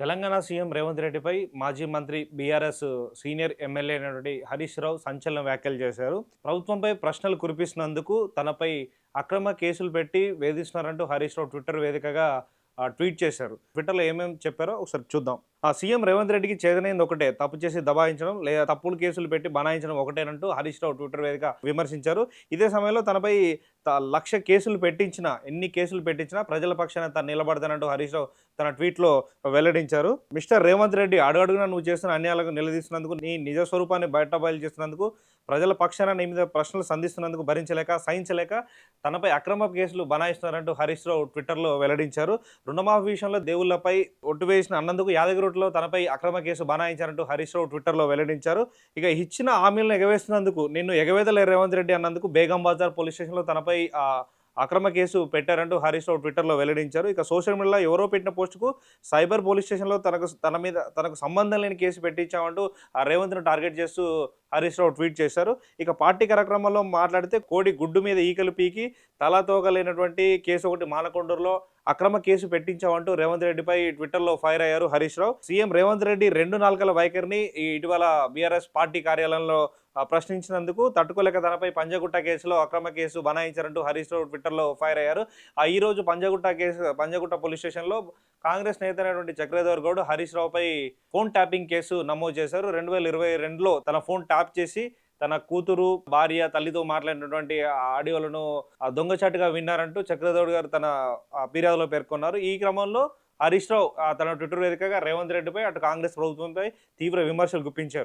Telangana CM Revanth రెడ్డిపై మాజీ మంత్రి బీఆర్ఎస్ సీనియర్ ఎమ్మెల్యే అయినటువంటి హరీష్ రావు సంచలన వ్యాఖ్యలు చేశారు. ప్రభుత్వంపై ప్రశ్నలు కురిపిస్తున్నందుకు తనపై అక్రమ కేసులు పెట్టి వేధిస్తున్నారంటూ హరీష్ రావు ట్విట్టర్ వేదికగా ట్వీట్ చేశారు. ట్విట్టర్లో ఏమేమి చెప్పారో ఒకసారి చూద్దాం. ఆ సీఎం రేవంత్ రెడ్డికి చేదనైంది ఒకటే తప్పు చేసి దబాయించడం లేదా తప్పుడు కేసులు పెట్టి బనాయించడం ఒకటేనంటూ హరీష్ రావు ట్విట్టర్ వేదిక విమర్శించారు. ఇదే సమయంలో తనపై లక్ష కేసులు పెట్టించినా ఎన్ని కేసులు పెట్టించినా ప్రజల పక్షాన తను నిలబడతానంటూ హరీష్ రావు తన ట్వీట్లో వెల్లడించారు. మిస్టర్ రేవంత్ రెడ్డి అడుగడుగునా నువ్వు చేస్తున్న అన్యాయాలకు నిలదీస్తున్నందుకు నీ నిజ స్వరూపాన్ని బయట బయలు చేస్తున్నందుకు ప్రజల పక్షాన నీ మీద ప్రశ్నలు సంధిస్తున్నందుకు భరించలేక సహించలేక తనపై అక్రమ కేసులు బనాయిస్తున్నారంటూ హరీష్ రావు ట్విట్టర్లో వెల్లడించారు. రుణమాఫీ విషయంలో దేవుళ్ళపై ఒట్టు వేసిన అన్నందుకు యాదగిరిలో తనపై అక్రమ కేసు బనాయించారంటూ హరీష్ రావు ట్విట్టర్లో వెల్లడించారు. ఇక ఇచ్చిన హామీలను ఎగవేస్తున్నందుకు నిన్ను ఎగవేదలే రేవంత్ రెడ్డి అన్నందుకు బేగం బజార్ పోలీస్ స్టేషన్లో తనపై ఆ, అక్రమ కేసు పెట్టారంటూ హరీష్ రావు ట్విట్టర్లో వెల్లడించారు. ఇక సోషల్ మీడియాలో ఎవరో పెట్టిన పోస్టుకు సైబర్ పోలీస్ స్టేషన్లో తనకు తన మీద తనకు సంబంధం లేని కేసు పెట్టించామంటూ ఆ రేవంత్ను టార్గెట్ చేస్తూ హరీష్ రావు ట్వీట్ చేశారు. ఇక పార్టీ కార్యక్రమంలో మాట్లాడితే కోడి గుడ్డు మీద ఈకలు పీకి తలతోగలేనటువంటి కేసు ఒకటి మానకొండూరులో అక్రమ కేసు పెట్టించామంటూ రేవంత్ రెడ్డిపై ట్విట్టర్లో ఫైర్ అయ్యారు హరీష్ రావు. సీఎం రేవంత్ రెడ్డి రెండు నాలుకల వైఖరిని ఇటీవల బీఆర్ఎస్ పార్టీ కార్యాలయంలో ప్రశ్నించినందుకు తట్టుకోలేక తనపై పంజగుట్ట కేసులో అక్రమ కేసు బనాయించారంటూ హరీష్ రావు ట్విట్టర్లో ఫైర్ అయ్యారు. ఆ ఈ రోజు పంజగుట్ట కేసు పంజగుట్ట పోలీస్ స్టేషన్లో కాంగ్రెస్ నేత అయినటువంటి చక్రధర్ గౌడ్ హరీష్ రావుపై ఫోన్ ట్యాపింగ్ కేసు నమోదు చేశారు. రెండు వేల ఇరవై రెండులో తన ఫోన్ ట్యాప్ చేసి తన కూతురు భార్య తల్లితో మాట్లాడినటువంటి ఆడియోలను ఆ దొంగచాటుగా విన్నారంటూ చక్రధర్ గారు తన ఫిర్యాదులో పేర్కొన్నారు. ఈ క్రమంలో హరీష్ రావు తన ట్విట్టర్ వేదికగా రేవంత్ రెడ్డిపై అటు కాంగ్రెస్ ప్రభుత్వంపై తీవ్ర విమర్శలు గుప్పించారు.